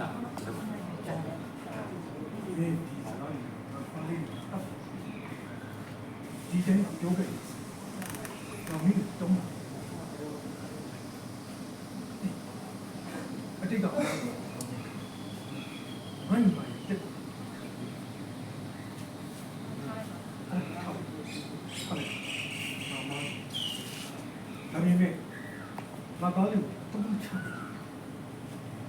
တာပါဒီဒီတိုင်းပြောခဲ့တော့မင်းတုံးအတိတ်ကမင်းပါတက်အဲ့ဟုတ်ဟုတ်မမအမေမေမပါလို့တုံးချတ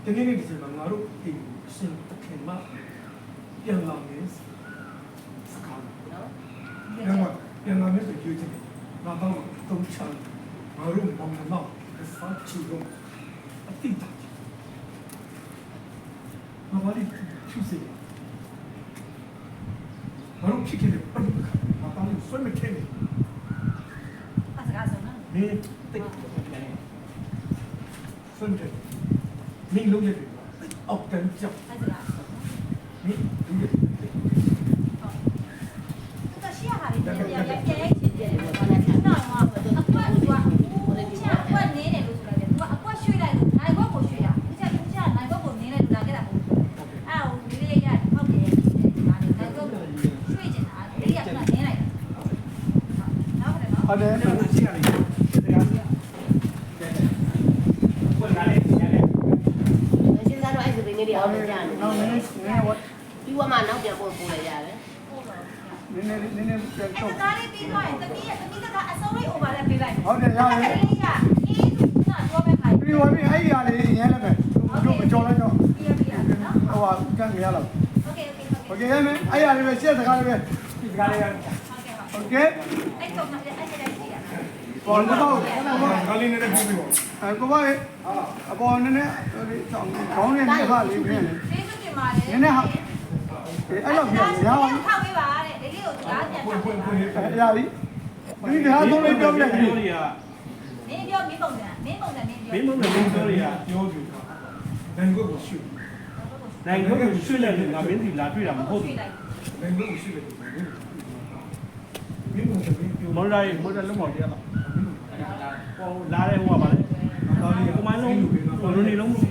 ကယ်လို့ဒီစမှာငါတို့အိမ်အရှင်တခင်မပြန်လာမယ်စကားနော်ပြန်လာပြန်လာမယ်ဆိုကြွေးချင်တယ်ငါတော့တုံးချငါတို့မောင်မောင်အစားချူတော့အတိတ်တာငါဘာလို့ချူစေငါတို့ဖြစ်ခဲ့တဲ့ပတ်သက်ငါပါလို့ဆွဲမခဲနေအစကားဆုံးနော်မင်းတိတ်ဆွဲမခဲ န်းကြောက်အစကားဆုံးနော်မင်းလုံးရတယ်သူကရှေ့ဟာလေးပြန်ပြန်ပြန်ပြန်ချင်တယ်ဘာလဲဆက်တော့မှာအကွက်ကဟိုချာအကွက်နေတယ်လို့ဆိုလိုက်တယ်သူကအကွက်ရွှေ့လိုက်လို့နိုင်ဘက်ကိုရွှေ့ရသူကသူကနိုင်ဘက်ကိုနေလိုက်လို့လာခဲ့တာဟုတ်အဲ့ဟိုဒီလေးရဖောက်တယ်ဒီမှာနိုင်ဘက်ကိုရွှေ့ချင်တာဒီရကနေလိုက်နောက်တယ်နော်ဟုတ်တယ် အဲ့ဒါရှိရတယ်တရားစီဘယ်လာလဲရတယ် စဉ်းစား ရောင်းလို့ရတယ်။နောက်နည်းနည်းနည်းဝတ်ပြီးတော့မှနောက်ပြန်ပို့ပို့လိုက်ရတယ်။နည်းနည်းနည်းနည်းပြန်တော့ကားလေးပြီးတော့ရင်တပည့်ရတပည့်ကအစုံလေး overlap ပေးလိုက်။ဟုတ်တယ်ရတယ်။အေးအေးကတော့ပဲခိုင်း။ပြီးတော့ပြီအဲ့ဒီဟာလေးရင်းလိုက်မယ်။တို့မကြော်လိုက်တော့။ပြီးရပြီနော်။ဟိုဟာကန့်ကြရလောက်။ Okay okay okay ။ Okay ရမယ်။အဲ့ဒီဟာလေးပဲရှက်စကားလေးပဲဒီစကားလေးရမယ်။ Okay ဟုတ်ကဲ့။အဲ့တော့မှအဲ့ဒီလေး ရနော်ပေါ်တော့ကားလေးနဲ့ပြပြီးပေါ့အဲကိုပါရဲ့အပေါ်နည်းနည်းဟိုဒီဆောင်ခေါင်းနဲ့တစ်ခါလေးပြင်းတယ်ဖေးစုပြင်ပါတယ်နည်းနည်းဟာအဲ့လိုပြန်ရအောင်ထောက်ပေးပါတဲ့ဒီလေးကိုကြားပြန်ပွင့်ပွင့်ပွင့်လေးအဲ့ရပြီဒီကဟာသုံးလေးပြောပြလိုက်ပြီတွေကမင်းပြောမင်းပုံစံမင်းပုံစံမင်းပြောမင်းမင်းမင်းတို့တွေကပြောကြတာနိုင်ကိုရှိနိုင်ကိုရွှေ့လိုက်လို့ငါမင်းစီလာတွေ့တာမဟုတ်ဘူးလိုက်နိုင်ကိုရှိတယ်မင်းတို့ကမင်းပြောမော်လိုက်မော်တယ်လုံးမော်တယ်လား ဟိုလာတဲ့ဟိုကပါလေဒါလေးကိုမလုံးဟိုလိုနေလုံးမပေါ့တွေ့